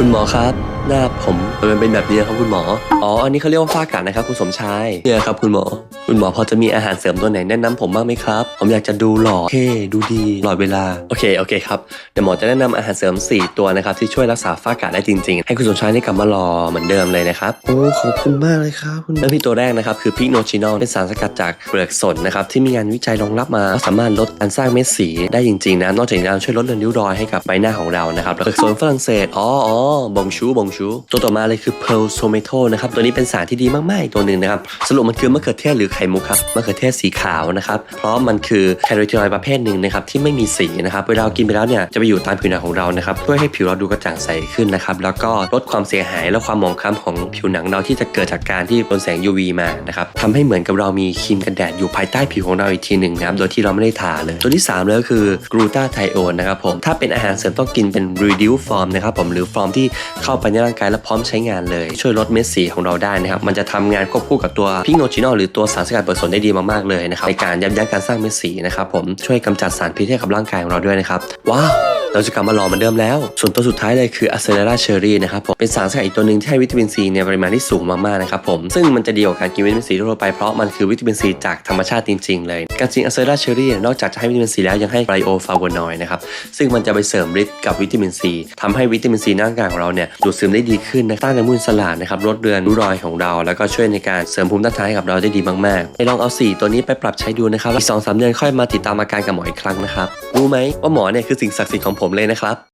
คุณหมอครับ หน้าผมมันเป็นแบบนี้ครับคุณหมอ อ๋อ อันนี้เขาเรียกว่าฝ้ากัดนะครับคุณสมชาย เนี่ยครับคุณหมอ คุณหมอพอจะมีอาหารเสริมตัวไหนแนะนำผมบ้างไหมครับ ผมอยากจะดูหล่อเท่ดูดีตลอดเวลา โอเค โอเคครับ เดี๋ยวหมอจะแนะนำอาหารเสริม 4 ตัวนะครับที่ช่วยรักษาฝ้ากัดได้จริงๆ ให้คุณสมชายนี่กลับมาหล่อเหมือนเดิมเลยนะครับ โอ้ ขอบคุณมากเลยครับคุณหมอเริ่มที่ตัวแรกนะครับคือพิกโนชินอลเป็นสารสกัดจากเปลือกสนนะครับที่มีงานวิจัยรองรับมาสามารถลดการสร้างเม็ดสีได้จริงๆนะนอกจากนี้ยังช่วยลดเลือนริ้วรอยให้กับใบหน้าของเรานะครับเปลือกสนฝรั่งเศสอ๋ออ๋อบงชูบงชตัวต่อมาเลยคือ pearl tomato นะครับ ตัวนี้เป็นสารที่ดีมากๆอีกตัวหนึ่งนะครับ สรุปมันคือมะเขือเทศหรือไข่มุกครับ มะเขือเทศสีขาวนะครับ เพราะมันคือแคโรทีนอยด์ประเภทหนึ่งนะครับที่ไม่มีสีนะครับ เวลาเรากินไปแล้วเนี่ยจะไปอยู่ตามผิวหนังของเรานะครับ ช่วยให้ผิวเราดูกระจ่างใสขึ้นนะครับ แล้วก็ลดความเสียหายและความหมองคล้ำของผิวหนังเราที่จะเกิดจากการที่โดนแสง UV มานะครับทำให้เหมือนกับเรามีครีมกันแดดอยู่ภายใต้ผิวของเราอีกทีหนึ่งนะครับโดยที่เราไม่ได้ทาเลย ตัวที่3เลยก็คือกลูตาไทโอนนะครับผมถ้าเป็นอาหารเสริมต้องกินเป็น reduce form นะครับผมหรือฟอร์มที่เข้าไปในร่างกายและพร้อมใช้งานเลย ช่วยลดเม็ดสีของเราได้นะครับมันจะทำงานควบคู่กับตัวพิกโนชินอลหรือตัวสารสกัดเบอร์สนได้ดีมากๆเลยนะครับในการยับยั้งการสร้างเม็ดสีนะครับผมช่วยกำจัดสารพิษให้กับร่างกายของเราด้วยนะครับว้าว เราจะกลับมาหล่อเหมือนเดิมแล้ว ส่วนตัวสุดท้ายเลยคืออะเซเลราเชอรี่นะครับผมเป็นสารสกัดอีกตัวหนึ่งที่ให้วิตามินซีในปริมาณที่สูงมากๆนะครับผมซึ่งมันจะดีกว่าการกินวิตามินซีทั่วไปเพราะมันคือวิตามินซีจากธรรมชาติจริงๆเลยการกินอะเซเลราเชอรี่นอกจากจะให้วิตามินซีแล้วยังให้ไบโอฟลาโวนอยด์นะครับซึ่งมันจะไปเสริมฤทธิ์กับวิตามินซีทำให้วิตามินซีในร่างกายของเราเนี่ยดูดซึมได้ดีขึ้นนะต้านอนุมูลอิสระนะครับลดเรือนริ้วรอยของเรา แล้วก็ช่วยในการเสริมภูมิต้านทานให้กับเราได้ดีมากๆไปลองเอาสี่ตัวนี้ไปปรับใช้ดูนะครับอีกสองสามเดือนค่อยมาติดตามอาการกับหมออีกครั้งนะครับรู้ไหมว่าหมอเนี่ยคือสิ่งศักดิ์สิทธิ์ของผมเลยนะครับ